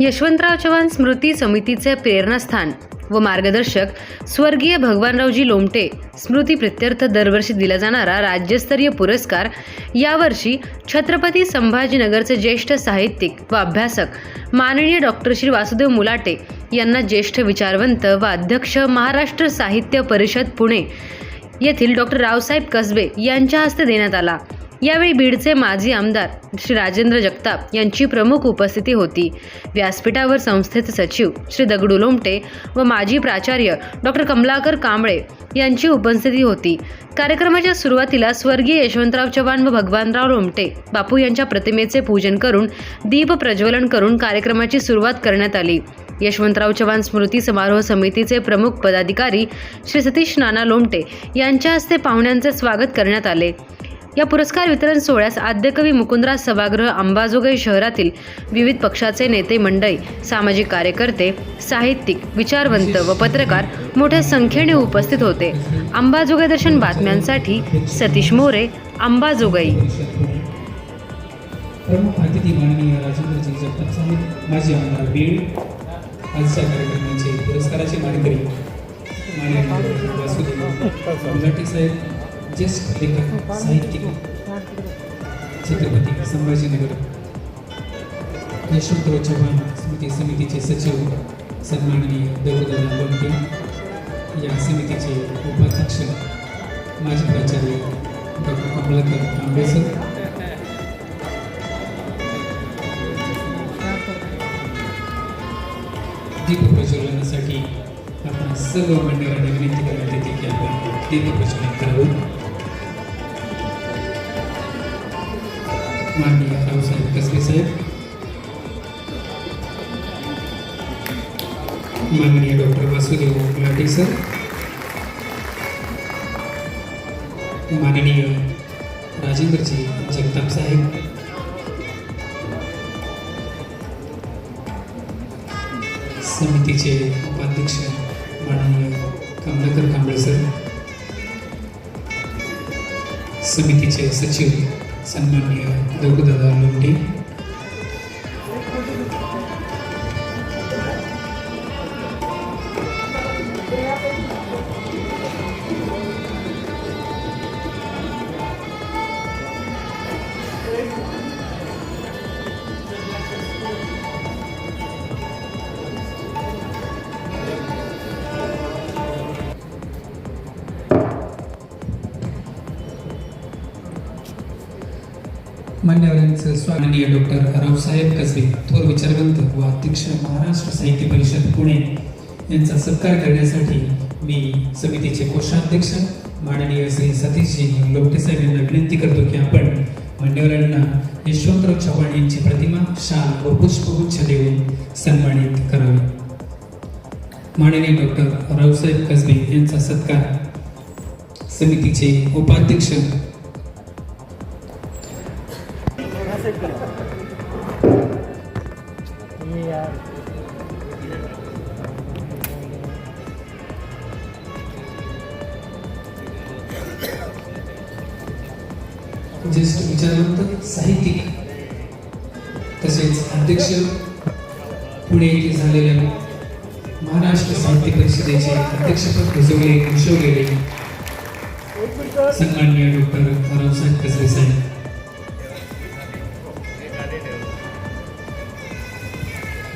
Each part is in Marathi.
यशवंतराव चव्हाण स्मृती समितीचे प्रेरणास्थान व मार्गदर्शक स्वर्गीय भगवानरावजी लोमटे स्मृती प्रित्यर्थ दरवर्षी दिला जाणारा राज्यस्तरीय पुरस्कार. यावर्षी छत्रपती संभाजीनगरचे ज्येष्ठ साहित्यिक व अभ्यासक माननीय डॉक्टर श्री वासुदेव मुलाटे यांना ज्येष्ठ विचारवंत व अध्यक्ष महाराष्ट्र साहित्य परिषद पुणे येथील डॉक्टर रावसाहेब कसबे यांच्या हस्ते देण्यात आला. यावेळी बीडचे माजी आमदार श्री राजेंद्र जगताप यांची प्रमुख उपस्थिती होती. व्यासपीठावर संस्थेचे सचिव श्री दगडू लोमटे व माजी प्राचार्य डॉक्टर कमलाकर कांबळे यांची उपस्थिती होती. कार्यक्रमाच्या सुरुवातीला स्वर्गीय यशवंतराव चव्हाण व भगवानराव लोमटे बापू यांच्या प्रतिमेचे पूजन करून दीप प्रज्वलन करून कार्यक्रमाची सुरुवात करण्यात आली. यशवंतराव चव्हाण स्मृती समारोह समितीचे प्रमुख पदाधिकारी श्री सतीश नाना लोमटे यांच्या हस्ते पाहुण्यांचे स्वागत करण्यात आले. या पुरस्कार वितरण सोहळ्यास आद्यकवी मुकुंदराज सभागृह अंबाजोगाई शहरातील विविध पक्षाचे नेते मंडळी सामाजिक कार्यकर्ते साहित्यिक विचारवंत व पत्रकार मोठ्या संख्येने उपस्थित होते. अंबाजोगाई दर्शन बातम्यांसाठी सतीश मोरे अंबाजोगाई. प्रमुख अतिथी माननीय राजेंद्रजी जगताप साहेब माजी आमदार बीड आजच्या कार्यक्रमाचे पुरस्काराचे मानकरी माननीय वासुदेव. साहेब ज्येष्ठ लेखक साहित्यिक छत्रपती संभाजीनगर. यशवंतराव चव्हाण स्मृती समितीचे सचिव सन्माननीय दगडूदादा लोमटे या समितीचे उपाध्यक्ष माजी प्राचार्य डॉक्टर कमलाकर कांबळे सर दीप प्रज्वलनासाठी आपण सर्व मंडळांना विनंती करण्यात येते की आपण दीप प्रज्वलन करावं. माननीय रावसाहेब कसबे साहेब? माननीय डॉक्टर वासुदेव गुलाटे सर. माननीय राजेंद्रजी जगताप साहेब. समितीचे उपाध्यक्ष माननीय कमलाकर कांबळे सर. समितीचे सचिव सन्माननीय दगडूदादा लोमटे मान्यवरांचं स्वामनीय डॉक्टर रावसाहेब कसबे थोर विचारवंत व अध्यक्ष महाराष्ट्र साहित्य परिषद पुणे यांचा सत्कार करण्यासाठी मी समितीचे कोषाध्यक्ष माननीय श्री सतीशजी लोकटेसाहेब यांना विनंती करतो की आपण मान्यवरांना यशवंतराव चव्हाण यांची प्रतिमा शाल व पुष्पगुच्छ देऊन सन्मानित करावे. माननीय डॉक्टर रावसाहेब कसबे यांचा सत्कार समितीचे उपाध्यक्ष ज्येष्ठ विचारवंत साहित्यिक तसेच अध्यक्ष पुणे येथे झालेल्या महाराष्ट्र साहित्य परिषदेचे अध्यक्षपद भजवले भूषवलेले सन्माननीय डॉक्टर रावसाहेब कसरे साहेब.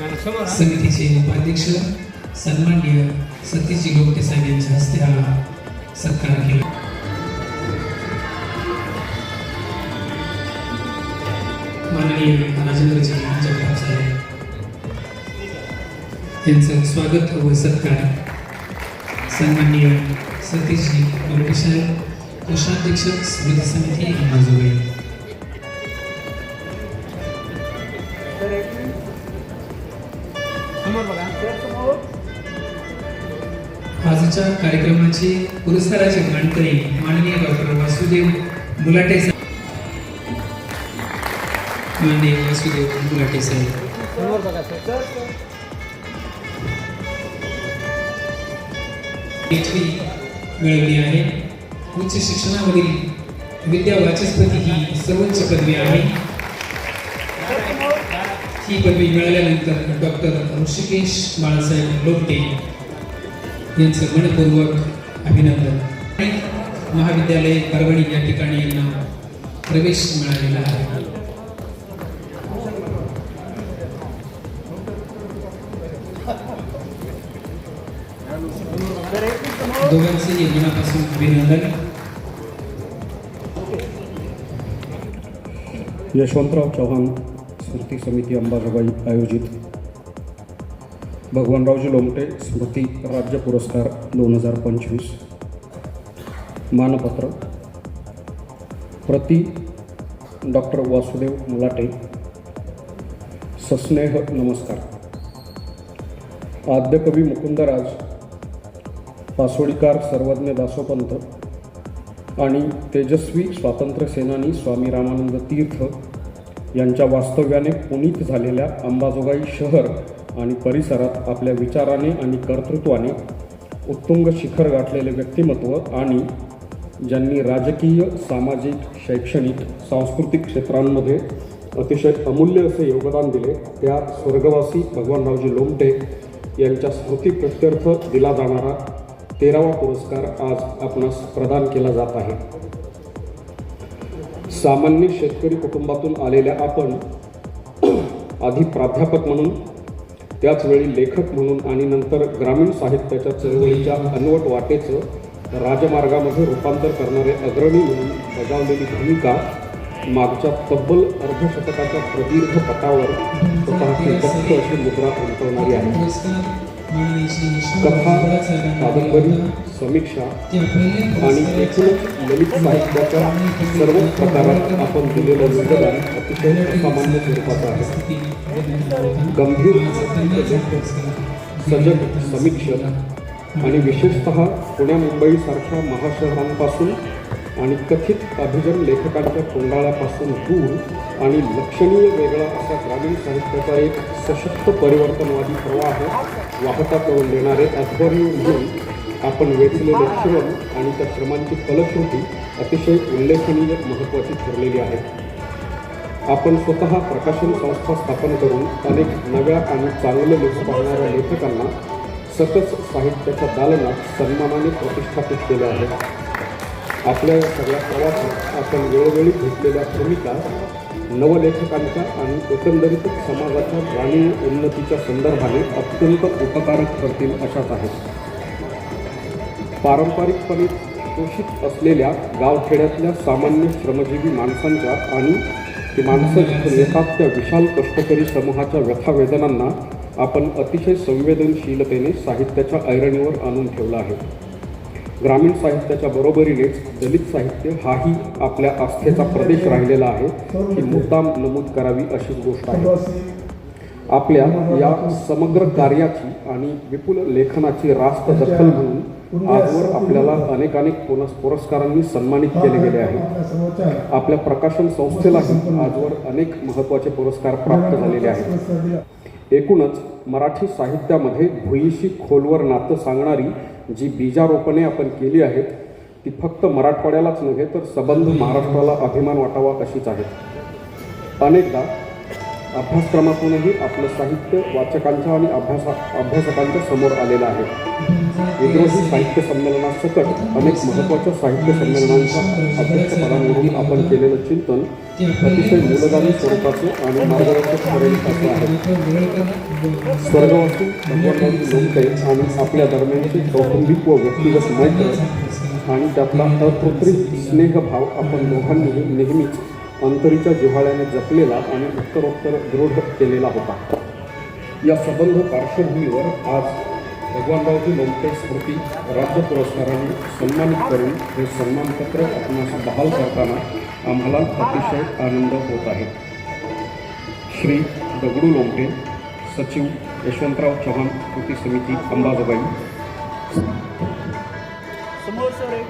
समितीचे उपाध्यक्ष सन्माननीय सतीश गोपटे साहेब यांच्या हस्ते हा सत्कार केला. माननीय राजेंद्रजी जगताप साहेब यांचं स्वागत व सत्कार सन्माननीय सतीशजी गोपटे साहेब कोषाध्यक्ष स्मृती समिती आजच्या कार्यक्रमाचे पुरस्काराचे मानकरी माननीय डॉक्टर वासुदेव मुलाटे साहेब. माननीय वासुदेव मुलाटे साहेब. मिळवली आहे. उच्च शिक्षणामधील विद्या वाचस्पती ही सर्वोच्च पदवी आहे. ही पदवी मिळाल्यानंतर डॉक्टर ऋषिकेश बाळासाहेब लोपटे यांचं मनपूर्वक अभिनंदन. आणि महाविद्यालय परभणी या ठिकाणी यांना प्रवेश मिळालेला आहे. दोघांचेही मनापासून अभिनंदन. यशवंतराव चव्हाण. स्मृती समिती अंबाजोगाई आयोजित. भगवानरावजी लोमटे स्मृती राज्य पुरस्कार दोन हजार पंचवीस. मानपत्र. प्रति डॉक्टर वासुदेव मलाटे. सस्नेह नमस्कार. आद्यकवी मुकुंदराज. पासोडीकार सर्वज्ञ दासोपंत. आणि तेजस्वी स्वातंत्र्य सेनानी स्वामी रामानंद तीर्थ. यांच्या वास्तव्याने पुनीत झालेल्या अंबाजोगाई शहर आणि परिसरात आपल्या विचाराने आणि कर्तृत्वाने उत्तुंग शिखर गाठलेले व्यक्तिमत्व आणि ज्यांनी राजकीय सामाजिक शैक्षणिक सांस्कृतिक क्षेत्रांमध्ये अतिशय अमूल्य असे योगदान दिले त्या स्वर्गवासी भगवानरावजी लोमटे यांच्या स्मृतीप्रित्यर्थ दिला जाणारा तेरावा पुरस्कार आज आपणास प्रदान केला जात आहे. सामान्य शेतकरी कुटुंबातून आलेल्या आपण आधी प्राध्यापक म्हणून त्याचवेळी लेखक म्हणून आणि नंतर ग्रामीण साहित्याच्या चळवळीच्या अनवट वाटेचं राजमार्गामध्ये रूपांतर करणारे अग्रणी म्हणून बजावलेली भूमिका मागच्या तब्बल अर्धशतकाच्या प्रदीर्घ पटावर स्वतःची दक्ष अशी मुद्रा उमटवणारी आहे. कथा कादंबरी समीक्षा आणि एकूणच ललित साहित्याच्या सर्व प्रकारात आपण दिलेलं योगदान अतिशय सामान्य स्वरूपाचं आहे. गंभीर सजग समीक्षक आणि विशेषतः पुण्या मुंबईसारख्या महाशहरांपासून आणि कथित अभिजन लेखकांच्या तोंडाळ्यापासून दूर आणि लक्षणीय वेगळा असा ग्रामीण साहित्याचा एक सशक्त परिवर्तनवादी प्रवाह वाहता करून देणारे अध्वर्य म्हणून आपण वेचलेले श्रम आणि त्या श्रमांची फलश्रुती अतिशय उल्लेखनीय महत्त्वाची ठरलेली आहे. आपण स्वतः प्रकाशन संस्था स्थापन करून अनेक नव्या आणि चांगले लेख पाहणाऱ्या लेखकांना सतत साहित्याच्या दालनात सन्मानाने प्रतिष्ठापित केले आहे. आपल्या सगळ्या प्रवासात आपण वेळोवेळी घेतलेल्या भूमिका नवलेखकांच्या आणि एकंदरीत समाजाच्या ग्रामीण उन्नतीच्या संदर्भाने अत्यंत उपकारक ठरतील अशाच आहेत. पारंपरिकपणे शोषित असलेल्या गावखेड्यातल्या सामान्य श्रमजीवी माणसांच्या आणि ती माणसं जिथून त्या विशाल कष्टकरी समूहाच्या व्यथावेदनांना आपण अतिशय संवेदनशीलतेने साहित्याच्या ऐरणीवर आणून ठेवला आहे. ग्रामीण साहित्याच्या बरोबरीनेच दलित साहित्य हाही आपल्या आस्थेचा प्रदेश राहिलेला आहे ही मुद्दाम नमूद करावी अशीच गोष्ट आहे. आपल्या या समग्र कार्याची आणि विपुल लेखनाची रास्त दखल म्हणून आजवर आपल्याला अनेकानेक पुनस पुरस्कारांनी सन्मानित केले गेले आहे. आपल्या प्रकाशन संस्थेलाही आजवर अनेक महत्त्वाचे पुरस्कार प्राप्त झालेले आहेत. एकूणच मराठी साहित्यामध्ये भुईशी खोलवर नातं सांगणारी जी बीजारोपणे आपण केली आहेत ती फक्त मराठवाड्यालाच नव्हे तर सबंध महाराष्ट्राला अभिमान वाटावा अशीच आहेत. अनेकदा अभ्यासक्रमातूनही आपलं साहित्य वाचकांच्या आणि अभ्यासा अभ्यासकांच्या समोर आलेलं आहे. विद्रोही साहित्य संमेलनासकट अनेक महत्त्वाच्या साहित्य संमेलनांच्या अध्यक्षपदांवरून आपण केलेलं चिंतन अतिशय मूलगामी स्वरूपाचं आणि मार्गदर्शक ठरेल असं आहे. स्वर्गवासी भगवंतांची लोमटे आणि आपल्या दरम्यानचे कौटुंबिक व व्यक्तिगत मैत्र आणि त्यातला अकृत्रिम स्नेहभाव आपण दोघांनीही नेहमीच अंतरीच्या जिव्हाळ्याने जपलेला आणि उत्तरोत्तर दृढ केलेला होता. या सबंध पार्श्वभूमीवर आज भगवानरावजी लोमटे स्मृती राज्य पुरस्काराने सन्मानित करून हे सन्मानपत्र आपणास बहाल करताना आम्हाला अतिशय आनंद होत आहे. श्री दगडू लोमटे सचिव यशवंतराव चव्हाण कृती समिती अंबाजोगाई. समोर सर एक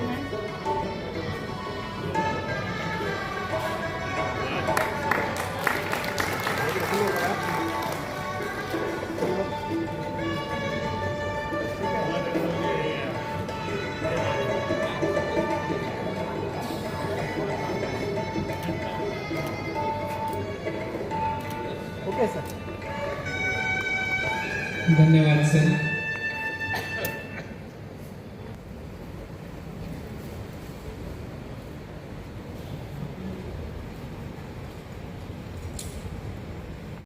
धन्यवाद सर